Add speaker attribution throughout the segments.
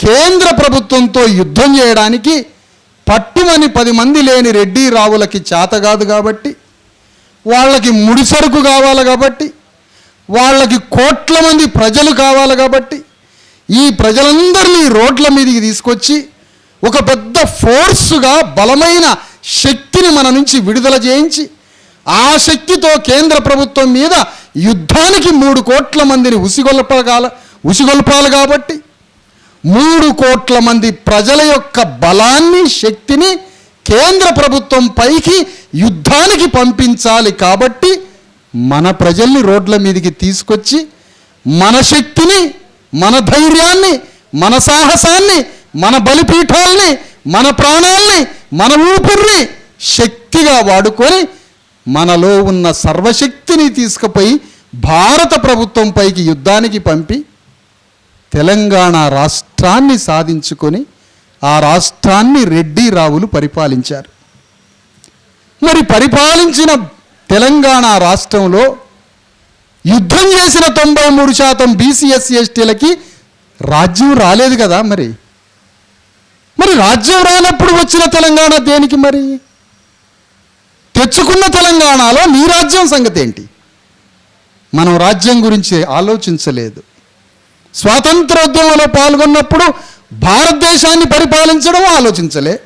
Speaker 1: కేంద్ర ప్రభుత్వంతో యుద్ధం చేయడానికి పట్టుమని పది మంది లేని రెడ్డి రావులకి చేత కాదు కాబట్టి వాళ్ళకి ముడిసరుకు కావాలి కాబట్టి వాళ్ళకి కోట్ల మంది ప్రజలు కావాలి కాబట్టి ఈ ప్రజలందరినీ రోడ్ల మీదకి తీసుకొచ్చి ఒక పెద్ద ఫోర్సుగా బలమైన శక్తిని మన నుంచి విడుదల చేయించి ఆ శక్తితో కేంద్ర ప్రభుత్వం మీద యుద్ధానికి మూడు కోట్ల మందిని ఉసిగొల్పగాల ఉసిగొల్పాలి కాబట్టి మూడు కోట్ల మంది ప్రజల యొక్క బలాన్ని శక్తిని కేంద్ర ప్రభుత్వం పైకి యుద్ధానికి పంపించాలి కాబట్టి మన ప్రజల్ని రోడ్ల మీదకి తీసుకొచ్చి మన శక్తిని మన ధైర్యాన్ని మన సాహసాన్ని మన బలిపీఠాల్ని మన ప్రాణాల్ని మన ఊపిరిని శక్తిగా వాడుకొని మనలో ఉన్న సర్వశక్తిని తీసుకుపోయి భారత ప్రభుత్వం పైకి యుద్ధానికి పంపి తెలంగాణ రాష్ట్రాన్ని సాధించుకొని ఆ రాష్ట్రాన్ని రెడ్డి రావులు పరిపాలించారు. మరి పరిపాలించిన తెలంగాణ రాష్ట్రంలో యుద్ధం చేసిన తొంభై మూడు శాతం బీసీఎస్సీ ఎస్టీలకి రాజ్యం రాలేదు కదా మరి? మరి రాజ్యం రానప్పుడు వచ్చిన తెలంగాణ దేనికి మరి? తెచ్చుకున్న తెలంగాణలో నీ రాజ్యం సంగతి ఏంటి? మనం రాజ్యం గురించి ఆలోచించలేదు. స్వాతంత్రోద్యమంలో పాల్గొన్నప్పుడు భారతదేశాన్ని పరిపాలించడం ఆలోచించలే.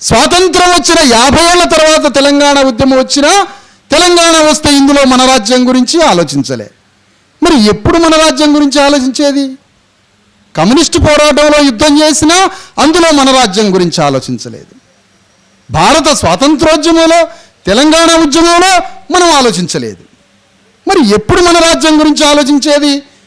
Speaker 1: స్వాతంత్రం వచ్చిన యాభై ఏళ్ళ తర్వాత తెలంగాణ ఉద్యమం వచ్చినా తెలంగాణ వస్తే ఇందులో మన రాజ్యం గురించి ఆలోచించలే. మరి ఎప్పుడు మన రాజ్యం గురించి ఆలోచించేది? కమ్యూనిస్టు పోరాటంలో యుద్ధం చేసినా అందులో మన రాజ్యం గురించి ఆలోచించలేదు. భారత స్వాతంత్రోద్యమంలో తెలంగాణ ఉద్యమంలో మనం ఆలోచించలేదు. మరి ఎప్పుడు మన రాజ్యం గురించి ఆలోచించేది?